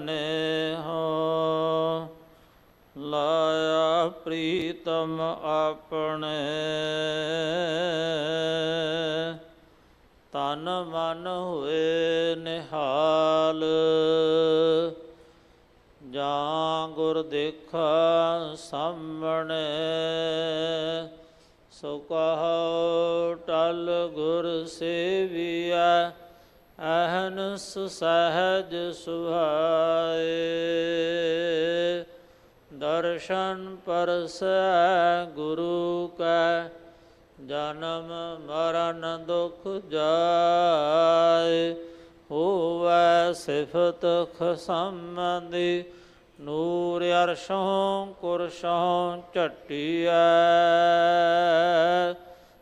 ਨੇ ਹੋ, ਲਾਇਆ ਪ੍ਰੀਤਮ ਆਪਣੇ। ਤਨ ਮਨ ਹੋਏ ਨਿਹਾਲ, ਜਾਂ ਗੁਰ ਦੇਖਾ ਸਾਹਮਣੇ। ਸੋ ਕਹੋ, ਟਲ ਗੁਰ ਸੇਵੀਐ ਅਹਨਸ ਸਹਜ ਸੁਭਾਏ ਦਰਸ਼ਨ ਪਰਸੈ ਗੁਰੂ ਕੈ, ਜਨਮ ਮਰਨ ਦੁਖ ਜਾਏ। ਹੋਵੈ ਸਿਫਤ ਖਸਮੰਦੀ ਨੂਰ ਅਰਸ਼ੋਂ ਕੁਰਸ਼ੋਂ ਝਟਿਐ।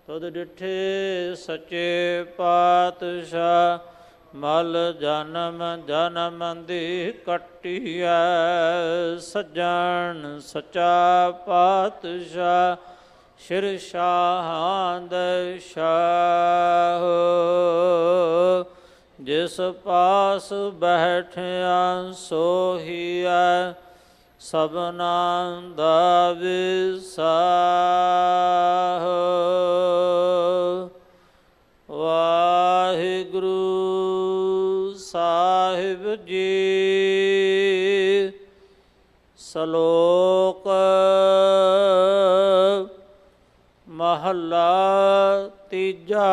ਤਦ ਡਿਠੇ ਸੱਚੇ ਪਾਤਸ਼ਾਹ ਮਲ ਜਨਮ ਜਨਮ ਦੀ ਕਟਿਐ, ਸਜਣ ਸਚਾ ਪਾਤਸ਼ਾਹ, ਸ਼ਿਰ ਸ਼ਾਹਾਂ ਦੇ ਸ਼ਾਹ। ਜਿਸ ਪਾਸ ਬੈਠਿਆ ਸੋਹੀਐ, ਸਭਨਾ ਦਾ ਵਿਸਾਹ। ਵਾਹਿਗੁਰੂ ਸਾਹਿਬ ਜੀ ਸ਼ਲੋਕ ਮਹੱਲਾ ਤੀਜਾ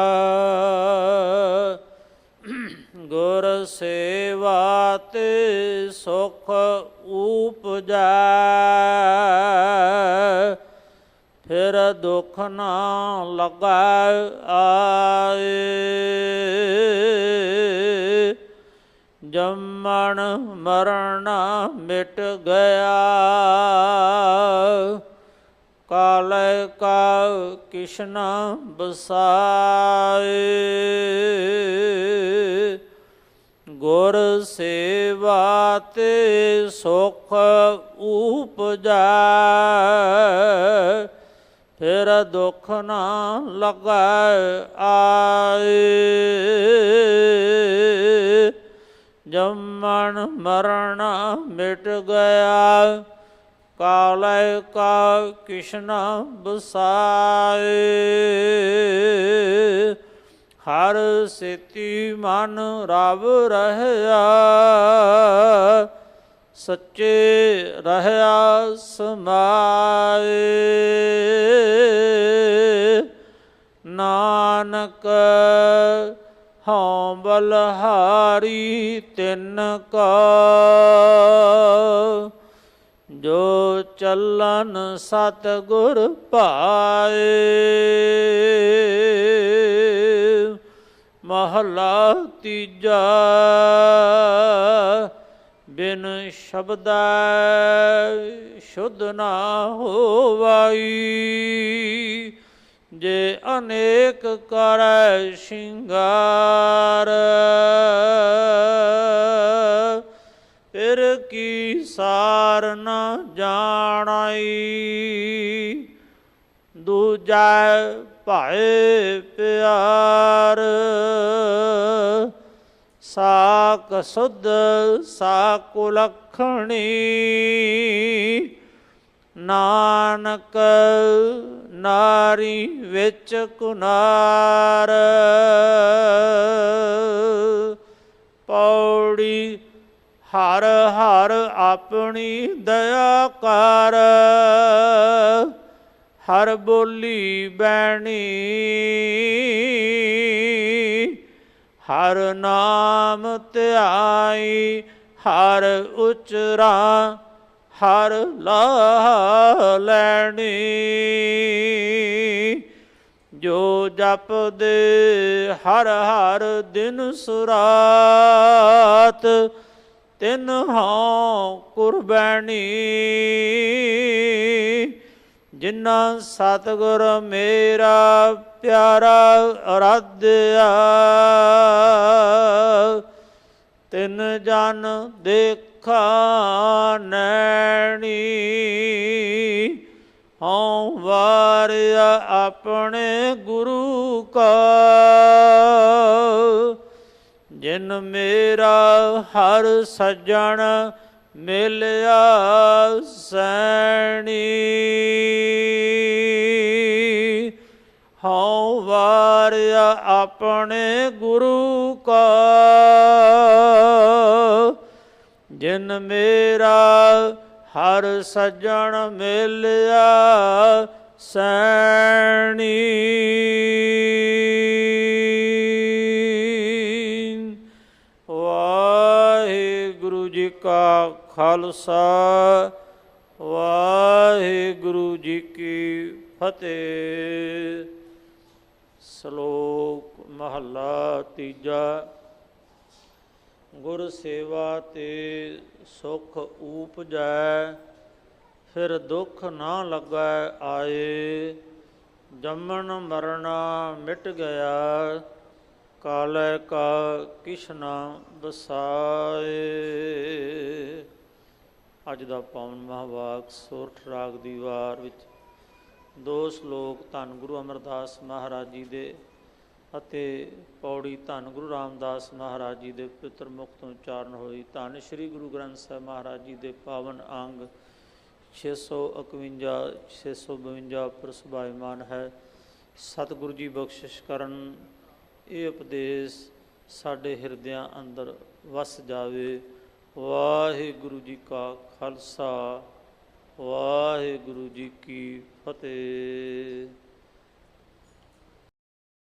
ਗੁਰ ਸੇਵਾ ਤੇ ਸੁਖ ਊਪਜੈ ਦੁਖ ਨਾ ਲਗੈ ਆਏ। ਜੰਮਣ ਮਰਨ ਮਿਟ ਗਿਆ। ਕਾਲੇ ਕਾ ਕਿਸ਼ਨ ਬਸਾਏ। ਗੁਰ ਸੇਵਾ ਤੇ ਸੁਖ ਊਪਜੈ ਫਿਰ ਦੁੱਖ ਨਾ ਲਗੈ ਆਏ। ਜੰਮਣ ਮਰਨ ਮਿਟ ਗਿਆ। ਕਾਲੇ ਕਾ ਕਿਸ਼ਨ ਬਸਾਏ ਹਰ ਸਿਤੀ ਮਨ ਰਵ ਰਹਿਆ। ਸੱਚੇ ਰਹਿਆ ਸਮਾਏ। ਨਾਨਕ ਹਉ ਬਲਹਾਰੀ ਤਿਨ ਕਾ। ਜੋ ਚੱਲਨ ਸਤ ਗੁਰ ਭਾਏ ਮਹਲਾ ਤੀਜਾ। ਬਿਨ ਸ਼ਬਦਾ ਸ਼ੁੱਧ ਨਾ ਹੋਵਾਈ। ਜੇ ਅਨੇਕ ਕਰੈ ਸ਼ਿੰਗਾਰ, ਫਿਰ ਕੀ ਸਾਰ ਨ ਜਾਣਾਈ? ਦੂਜਾ ਭਾਏ ਪਿਆਰ ਸਾਕ ਸੁਧ ਸਾਕੁ ਲਖਣੀ ਨਾਨਕ ਨਾਰੀ ਵਿੱਚ ਕੁਨਾਰ ਪੌੜੀ ਹਰ ਹਰ ਆਪਣੀ ਦਇਆ ਕਰ ਹਰ ਬੋਲੀ ਬੈਣੀ ਹਰ ਨਾਮ ਧਿਆਈ, ਹਰ ਉਚਰਾ, ਹਰ ਲਾ ਲੈਣੀ। ਜੋ ਜਪਦੇ ਹਰ ਹਰ ਦਿਨ ਸੁਰਾਤ, ਤਿਨ ਹਉ ਕੁਰਬਾਨੀ। ਜਿਨ੍ਹਾਂ ਸਤਿਗੁਰ ਮੇਰਾ ਪਿਆਰਾ ਅਰਾਧਿਆ ਤਿਨ ਜਨ ਦੇਖਾ ਨੈਣੀ, ਹਉ ਵਾਰਿਆ ਆਪਣੇ ਗੁਰੂ ਕਾ। ਜਿਨ ਮੇਰਾ ਹਰ ਸੱਜਣ ਮਿਲਿਆ ਸੈਣੀ। ਹਉ ਵਾਰਿਆ ਆਪਣੇ ਗੁਰੂ ਕਾ ਜਿਨ ਮੇਰਾ ਹਰ ਸੱਜਣ ਮਿਲਿਆ ਸੈਣੀ। ਕਾ ਖਾਲਸਾ, ਵਾਹਿਗੁਰੂ ਜੀ ਕੀ ਫਤਿਹ। ਸ਼ਲੋਕ ਮਹੱਲਾ ਤੀਜਾ। ਗੁਰ ਸੇਵਾ ਤੇ ਸੁਖ ਉਪਜੈ, ਫਿਰ ਦੁੱਖ ਨਾ ਲੱਗੈ ਆਏ। ਜੰਮਣ ਮਰਨਾ ਮਿਟ ਗਿਆ ਕਾਲੈ ਕਾ ਕਿਸ਼ਨਾ ਬਸਾਏ ਅੱਜ ਦਾ ਪਾਵਨ ਮਹਾਵਾਕ ਸੋਰਠ ਰਾਗ ਦੀ ਵਾਰ ਵਿੱਚ ਦੋ ਸ਼ਲੋਕ ਧੰਨ ਗੁਰੂ ਅਮਰਦਾਸ ਮਹਾਰਾਜ ਜੀ ਦੇ ਅਤੇ ਪੌੜੀ ਧੰਨ ਗੁਰੂ ਰਾਮਦਾਸ ਮਹਾਰਾਜ ਜੀ ਦੇ ਪਿਤਰ ਮੁਖ ਤੋਂ ਉਚਾਰਨ ਹੋਈ ਧੰਨ ਸ੍ਰੀ ਗੁਰੂ ਗ੍ਰੰਥ ਸਾਹਿਬ ਮਹਾਰਾਜ ਜੀ ਦੇ ਪਾਵਨ ਅੰਗ 651 652 ਪ੍ਰਸਭਾਇਮਾਨ ਹੈ। ਸਤਿਗੁਰੂ ਜੀ ਬਖਸ਼ਿਸ਼ ਕਰਨ ਇਹ ਉਪਦੇਸ਼ ਸਾਡੇ ਹਿਰਦਿਆਂ ਅੰਦਰ ਵਸ ਜਾਵੇ। ਵਾਹਿਗੁਰੂ ਜੀ ਕਾ ਖਾਲਸਾ, ਵਾਹਿਗੁਰੂ ਜੀ ਕੀ ਫਤਿਹ।